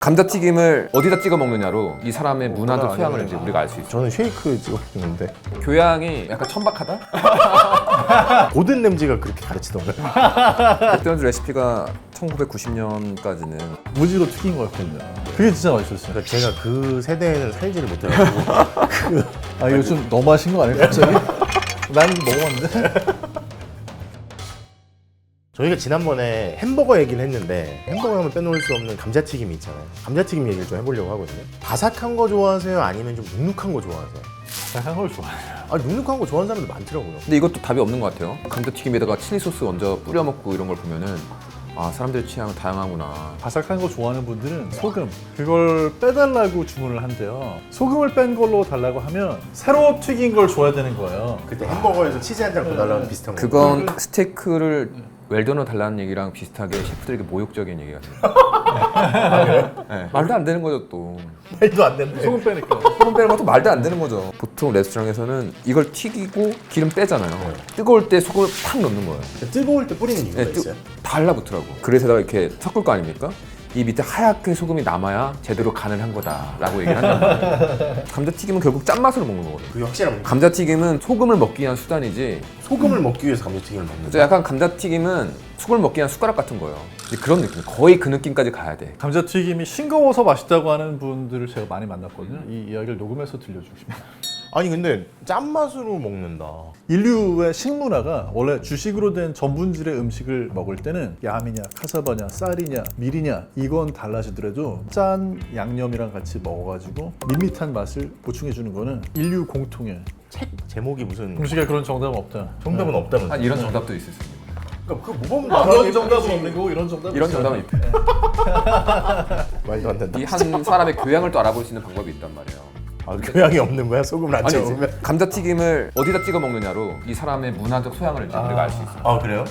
감자튀김을 어디다 찍어 먹느냐로 이 사람의 문화적 그건 소양을. 이제 우리가 알 수 있죠. 저는 쉐이크 찍어주는데 교양이 약간 천박하다? 고든 램지가 그렇게 가르치던가요? 맥도날드 레시피가 1990년까지는 무지로 튀긴 거였거든요. 그게 진짜 맛있었어요. 그러니까 제가 그 세대에는 살지를 못해가지고 아 이거 좀 너무 하신 거 아니에요 갑자기? 난 먹었는데. 저희가 지난번에 햄버거 얘기를 했는데 햄버거 하면 빼놓을 수 없는 감자튀김이 있잖아요 감자튀김 얘기를 좀 해보려고 하거든요 바삭한 거 좋아하세요? 아니면 좀 눅눅한 거 좋아하세요? 약간 걸 좋아해요. 아 눅눅한 거 좋아하는 사람들 많더라고요 근데 이것도 답이 없는 것 같아요. 감자튀김에다가 칠리 소스 얹어 뿌려 먹고 이런 걸 보면은 아 사람들의 취향은 다양하구나. 바삭한 거 좋아하는 분들은 소금 그걸 빼달라고 주문을 한대요. 소금을 뺀 걸로 달라고 하면 새로 튀긴 걸 줘야 되는 거예요. 그때 햄버거에서 치즈 한 장 더 달라는 비슷한 거 그건 스테이크를 웰던으로 달라는 얘기랑 비슷하게 셰프들에게 모욕적인 얘기가 돼요. 네, 말도 안 되는 거죠 또. 말도 안 되는데 소금 빼니까. 소금 빼는 것도 말도 안 되는 거죠. 보통 레스토랑에서는 이걸 튀기고 기름 빼잖아요. 뜨거울 때 소금을 팍 넣는 거예요. 뜨거울 때 뿌리는 이유가 네, 뜨- 있어요? 달라붙더라고. 그래서다가 이렇게 섞을 거 아닙니까? 이 밑에 하얗게 소금이 남아야 제대로 간을 한 거다라고 얘기를 한단 말이에요. 감자튀김은 결국 짠맛으로 먹는 거거든요. 그게 확실한 거 감자튀김은 소금을 먹기 위한 수단이지 소금을 먹기 위해서 감자튀김을 먹는 그래서 약간 감자튀김은 소금을 먹기 위한 숟가락 같은 거예요. 이제 그런 느낌. 거의 그 느낌까지 가야 돼. 감자튀김이 싱거워서 맛있다고 하는 분들을 제가 많이 만났거든요. 이 이야기를 녹음해서 들려주고 싶어요. 아니 근데 짠맛으로 먹는다 인류의 식문화가 원래 주식으로 된 전분질의 음식을 먹을 때는 얌이냐, 카사바냐, 쌀이냐, 밀이냐 이건 달라지더라도 짠 양념이랑 같이 먹어가지고 밋밋한 맛을 보충해 주는 거는 인류 공통의 책 제목이 무슨 음식에 그런 정답은 없다. 정답은 없다면서 아, 이런 정답도 있을 수 있어요. 그러니까 그거 모범 아, 그런 정답은 없는 거고 이런 정답은 이런 있어요. 정답은 있다. 말도 안 된다 이 한 사람의 교양을 또 알아볼 수 있는 방법이 있단 말이에요. 아, 교양이 없는 거야 소금을 안 아니지. 찍으면 감자튀김을 어디다 찍어 먹느냐로 이 사람의 문화적 소양을 이제 우리가 알 수 있어요. 아 그래요?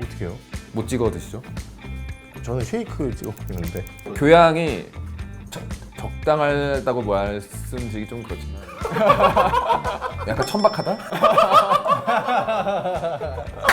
어떻게 해요? 못 찍어 드시죠? 저는 쉐이크 찍어 먹는데 교양이 적, 적당하다고 말씀드리기 좀 그렇지만 약간 천박하다?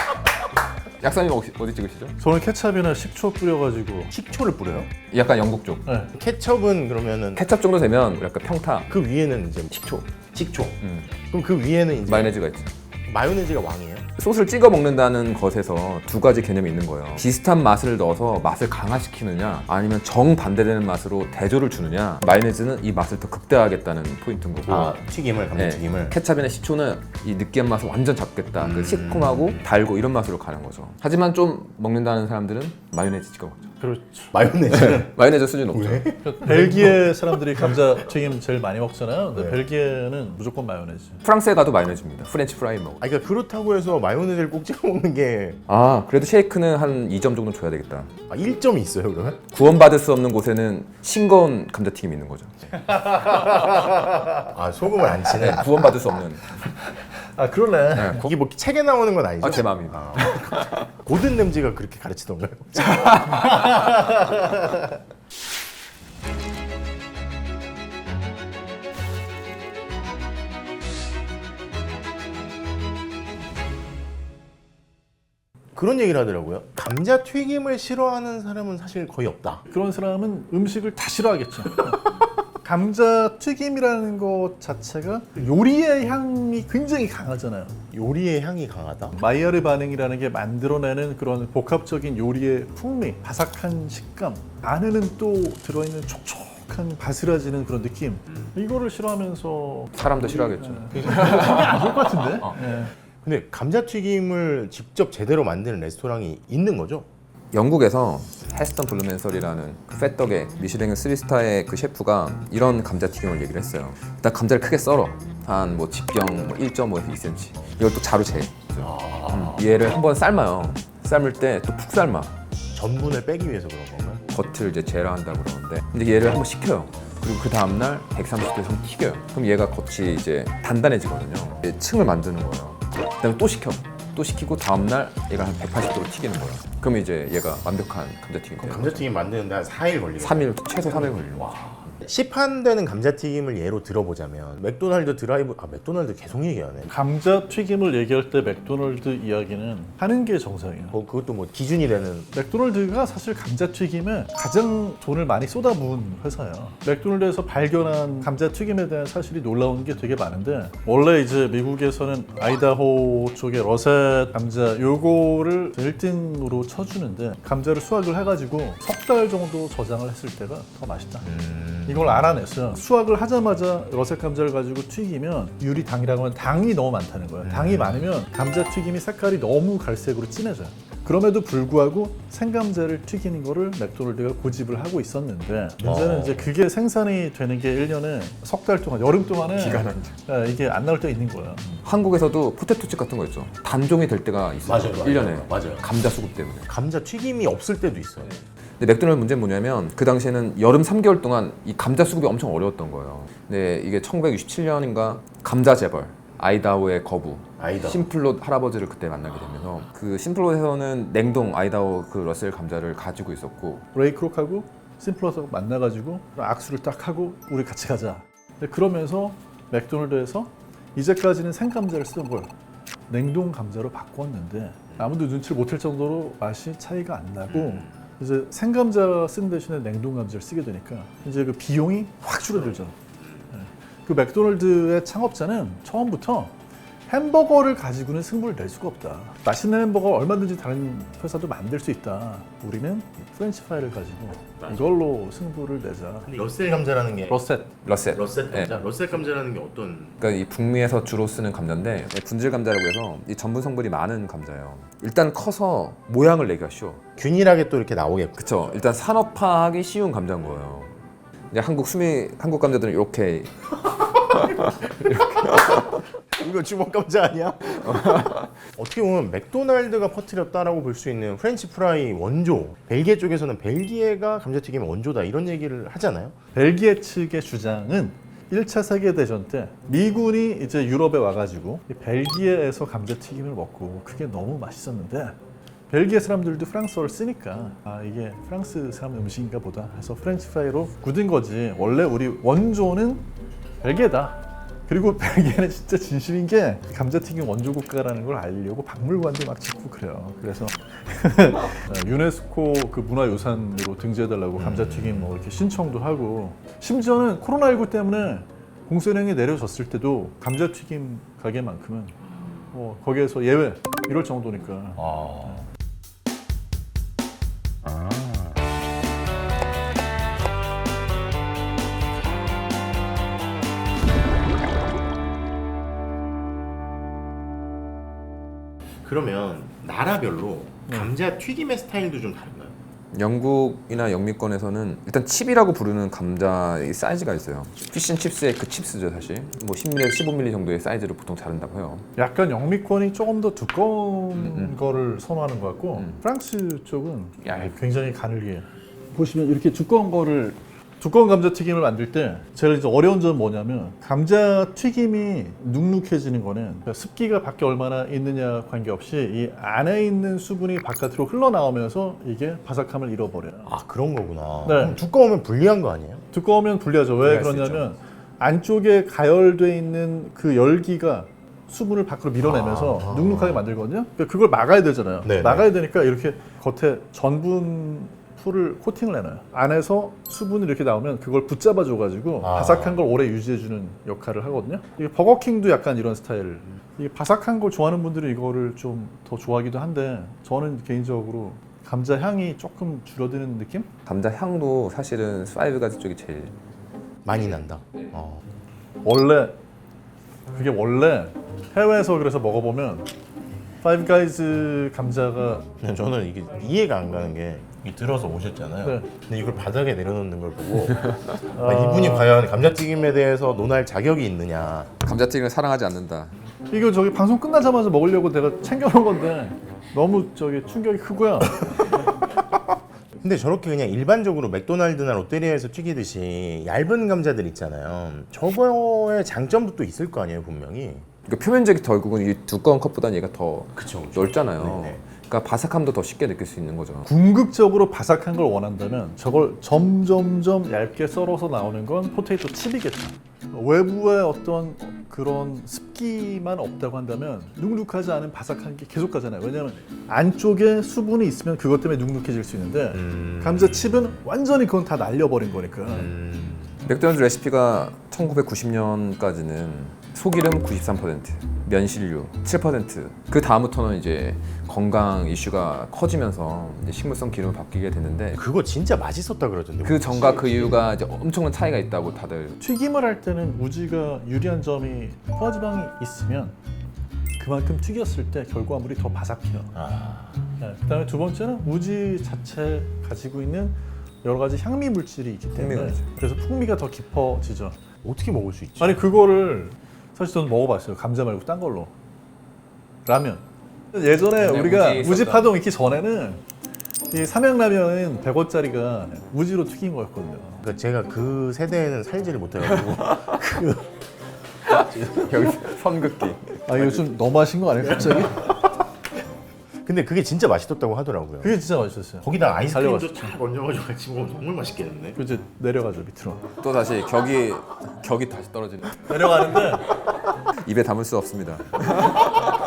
약사님 어디, 어디 찍으시죠? 저는 케찹이나 식초 뿌려가지고 식초를 뿌려요? 약간 영국 쪽. 네. 케첩은 그러면은 케찹 정도 되면 약간 평타, 그 위에는 이제 식초, 식초 음, 그럼 그 위에는 이제 마요네즈가 있죠. 마요네즈가 왕이에요? 소스를 찍어 먹는다는 것에서 두 가지 개념이 있는 거예요. 비슷한 맛을 넣어서 맛을 강화시키느냐, 아니면 정 반대되는 맛으로 대조를 주느냐. 마요네즈는 이 맛을 더 극대화하겠다는 포인트인 거고. 아 튀김을 네, 감자튀김을 케찹이나 식초는 이 느끼한 맛을 완전 잡겠다. 그 음. 시큼하고 달고 이런 맛으로 가는 거죠. 하지만 좀 먹는다는 사람들은 마요네즈 찍어 먹죠. 그렇죠. 마요네즈는 마요네즈 수준 높죠. 왜? 벨기에 사람들이 감자 튀김 제일 많이 먹잖아요. 근데 네. 벨기에는 무조건 마요네즈. 프랑스에 가도 마요네즈입니다. 프렌치 프라이 먹어. 아 그러니까 그렇다고 해서 마요네즈를 꼭 찍어 먹는 게 아, 그래도 쉐이크는 한 2점 정도 줘야 되겠다. 아, 1점이 있어요 그러면? 구원받을 수 없는 곳에는 싱거운 감자튀김이 있는 거죠. 아 소금을 안 치네 네, 구원받을 수 없는. 아 그러네. 네, 이게 뭐 책에 나오는 건 아니죠? 아, 제 마음입니다. 아, 고든 램지가 그렇게 가르치던가요? 그런 얘기를 하더라고요. 감자 튀김을 싫어하는 사람은 사실 거의 없다. 그런 사람은 음식을 다 싫어하겠죠. 감자 튀김이라는 것 자체가 요리의 향이 굉장히 강하잖아요. 요리의 향이 강하다. 마이야르 반응이라는 게 만들어내는 그런 복합적인 요리의 풍미, 바삭한 식감, 안에는 또 들어있는 촉촉한 바스라지는 그런 느낌. 이거를 싫어하면서 사람도 싫어하겠죠. 안 좋을 것 같은데? 어. 예. 근데 감자튀김을 직접 제대로 만드는 레스토랑이 있는 거죠? 영국에서 헤스턴 블루맨설이라는 그 패떡의 미슐랭 3스타의 그 셰프가 이런 감자튀김을 얘기를 했어요. 일단 감자를 크게 썰어. 한 뭐 직경 뭐 1.5cm. 이걸 또 자루 재. 음, 얘를 한번 삶아요. 삶을 때 또 푹 삶아. 전분을 빼기 위해서 그런 건가요? 겉을 이제 제라한다고 그러는데 근데 얘를 한번 식혀요. 그리고 그 다음날 130도에서 한번 튀겨요. 그럼 얘가 겉이 이제 단단해지거든요. 얘 층을 만드는 거예요. 그다음에 또 식혀. 또 식히고 다음날 얘가 한 180도로 튀기는 거예요. 그럼 이제 얘가 완벽한 감자튀김이 돼요. 감자튀김 만드는데 한 4일 걸리고 3일 최소 3일 걸려요. 시판되는 감자튀김을 예로 들어보자면 맥도날드 드라이브 아 맥도날드 계속 얘기하네. 감자 튀김을 얘기할 때 맥도날드 이야기는 하는 게 정상이에요. 뭐 그것도 뭐 기준이 되는 맥도날드가 사실 감자튀김에 가장 돈을 많이 쏟아부은 회사예요. 맥도날드에서 발견한 감자튀김에 대한 사실이 놀라운 게 되게 많은데 원래 이제 미국에서는 아이다호 쪽의 러셋 감자 요거를 1등으로 쳐주는데 감자를 수확을 해가지고 석 달 정도 저장을 했을 때가 더 맛있다. 이걸 알아냈어요. 수확을 하자마자 러셋 감자를 가지고 튀기면 유리당이라고 하면 당이 너무 많다는 거예요. 당이 많으면 감자 튀김이 색깔이 너무 갈색으로 진해져요. 그럼에도 불구하고 생감자를 튀기는 거를 맥도날드가 고집을 하고 있었는데 문제는 어. 이제 그게 생산이 되는 게 1년에 석 달 동안 여름 동안에 기간 안 예, 이게 안 나올 때가 있는 거예요. 한국에서도 포테토칩 같은 거 있죠. 단종이 될 때가 있어요. 맞아요, 맞아요. 1년에. 맞아요. 감자 수급 때문에. 감자 튀김이 없을 때도 있어요. 근데 맥도날드 문제는 뭐냐면 그 당시에는 여름 3개월 동안 이 감자 수급이 엄청 어려웠던 거예요. 근데 이게 1967년인가 감자 재벌 아이다호의 거부 아이다호. 심플롯 할아버지를 그때 만나게 되면서 그 심플롯에서는 냉동 아이다호 그 러셀 감자를 가지고 있었고 레이크록하고 심플러스하고 만나가지고 악수를 딱 하고 우리 같이 가자. 근데 그러면서 맥도날드에서 이제까지는 생감자를 쓰던 걸 냉동 감자로 바꿨는데 아무도 눈치를 못 챌 정도로 맛이 차이가 안 나고 이제 생감자 쓴 대신에 냉동 감자를 쓰게 되니까 이제 그 비용이 확 줄어들죠. 네. 그 맥도날드의 창업자는 처음부터 햄버거를 가지고는 승부를 낼 수가 없다. 맛있는 햄버거 얼마든지 다른 회사도 만들 수 있다. 우리는 프렌치 프라이를 가지고 이걸로 승부를 내자. 러셀 감자라는 게 러셋. 러셀. 러셀 네. 감자. 러셀 감자라는 게 어떤? 그러니까 이 북미에서 주로 쓰는 감자인데 분질 감자라고 해서 이 전분 성분이 많은 감자예요. 일단 커서 모양을 내기가 쉬워. 균일하게 또 이렇게 나오겠고. 그쵸. 일단 산업화하기 쉬운 감자인 거예요. 이제 한국 수미 한국 감자들은 이렇게 이거 주먹 감자 아니야? 어떻게 보면 맥도날드가 퍼뜨렸다라고 볼 수 있는 프렌치 프라이 원조. 벨기에 쪽에서는 벨기에가 감자튀김의 원조다 이런 얘기를 하잖아요. 벨기에 측의 주장은 1차 세계대전 때 미군이 이제 유럽에 와가지고 이 벨기에에서 감자튀김을 먹고 그게 너무 맛있었는데 벨기에 사람들도 프랑스어를 쓰니까 아 이게 프랑스 사람 음식인가 보다 해서 프렌치 프라이로 굳은 거지 원래 우리 원조는 벨기에다 그리고 벨기에는 진짜 진심인 게 감자튀김 원조 국가라는 걸 알려고 박물관도 막 짓고 그래요. 그래서 네, 유네스코 그 문화유산으로 등재해달라고 감자튀김 뭐 이렇게 신청도 하고. 심지어는 코로나19 때문에 공세령이 내려졌을 때도 감자튀김 가게만큼은 뭐 거기에서 예외 이럴 정도니까. 아. 그러면 나라별로 감자 튀김의 스타일도 좀 다른가요? 영국이나 영미권에서는 일단 칩이라고 부르는 감자의 사이즈가 있어요. 피쉬앤칩스의 그 칩스죠 사실. 뭐 10mm, 15mm 정도의 사이즈를 보통 자른다고 해요. 약간 영미권이 조금 더 두꺼운 음. 거를 선호하는 것 같고 음. 프랑스 쪽은 얇. 굉장히 가늘게 보시면 이렇게 두꺼운 거를 두꺼운 감자 튀김을 만들 때 제가 이제 어려운 점은 뭐냐면 감자 튀김이 눅눅해지는 거는 습기가 밖에 얼마나 있느냐 관계없이 이 안에 있는 수분이 바깥으로 흘러나오면서 이게 바삭함을 잃어버려요. 아 그런 거구나. 네. 그럼 두꺼우면 불리한 거 아니에요? 두꺼우면 불리하죠. 왜 불리할 수 그러냐면 안쪽에 가열돼 있는 그 열기가 수분을 밖으로 밀어내면서 아. 눅눅하게 만들거든요. 그러니까 그걸 막아야 되잖아요. 네네. 막아야 되니까 이렇게 겉에 전분 풀을 코팅을 해놔요. 안에서 수분이 이렇게 나오면 그걸 붙잡아 줘가지고 아. 바삭한 걸 오래 유지해주는 역할을 하거든요. 이게 버거킹도 약간 이런 스타일. 이 바삭한 걸 좋아하는 분들은 이거를 좀 더 좋아하기도 한데 저는 개인적으로 감자 향이 조금 줄어드는 느낌? 감자 향도 사실은 파이브 가지 쪽이 제일 많이 난다. 어. 원래 그게 원래 해외에서 그래서 먹어보면 파이브 가이즈 감자가 근데 저는 이게 이해가 안 가는 게이 들어서 오셨잖아요. 네. 근데 이걸 바닥에 내려놓는 걸 보고 아, 아. 이분이 과연 감자튀김에 대해서 논할 자격이 있느냐. 감자튀김을 사랑하지 않는다. 이거 저기 방송 끝나자마자 먹으려고 내가 챙겨놓은 건데 너무 저기 충격이 크고요. 근데 저렇게 그냥 일반적으로 맥도날드나 롯데리아에서 튀기듯이 얇은 감자들 있잖아요. 저거의 장점도 또 있을 거 아니에요, 분명히. 그러니까 표면적이 덜 굵은 이 두꺼운 컵보다는 얘가 더 그쵸. 넓잖아요. 네네. 그러니까 바삭함도 더 쉽게 느낄 수 있는 거죠. 궁극적으로 바삭한 걸 원한다면 저걸 점점점 얇게 썰어서 나오는 건 포테이토 칩이겠죠. 외부에 어떤 그런 습기만 없다고 한다면 눅눅하지 않은 바삭한 게 계속 가잖아요. 왜냐하면 안쪽에 수분이 있으면 그것 때문에 눅눅해질 수 있는데 음. 감자 칩은 완전히 그건 다 날려버린 거니까. 음. 맥도날드 레시피가 1990년까지는 소기름 93%, 면실류 7%. 그 다음부터는 이제 건강 이슈가 커지면서 이제 식물성 기름을 바뀌게 됐는데 그거 진짜 맛있었다 그러던데. 그 전과 그 이유가 이제 엄청난 차이가 있다고 다들 튀김을 할 때는 우지가 유리한 점이 포화지방이 있으면 그만큼 튀겼을 때 결과물이 더 바삭해요. 아. 네, 그다음에 두 번째는 우지 자체 가지고 있는 여러 가지 향미 물질이 있기 때문에 풍미가 있죠. 그래서 풍미가 더 깊어지죠. 어떻게 먹을 수 있지? 아니 그거를 사실 저는 먹어봤어요. 감자 말고 딴 걸로 라면. 예전에 네, 우리가 우지 우지 있었다. 파동 있기 전에는 이 삼양라면은 100원짜리가 우지로 튀긴 거였거든요. 그러니까 제가 그 세대에는 살지를 못해가지고 여기 선긋기. 아 이거 좀 너무 하신 거 아니에요 갑자기? 근데 그게 진짜 맛있었다고 하더라고요. 그게 진짜 맛있었어요. 거기다 아이스크림도. 쫙 얹어가지고 같이 먹으면 정말 맛있겠는데? 그 이제 내려가죠 밑으로. 또 다시 격이 격이 다시 떨어지는. 내려가는데 입에 담을 수 없습니다.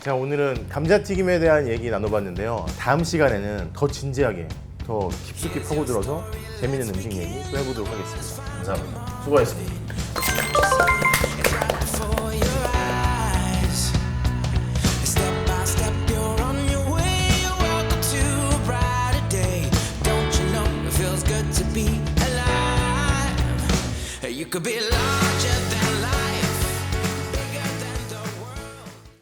자 오늘은 감자튀김에 대한 얘기 나눠봤는데요. 다음 시간에는 더 진지하게, 더 깊숙이 파고들어서 재밌는 음식 얘기 또 해보도록 하겠습니다. 감사합니다. 수고하셨습니다. could be larger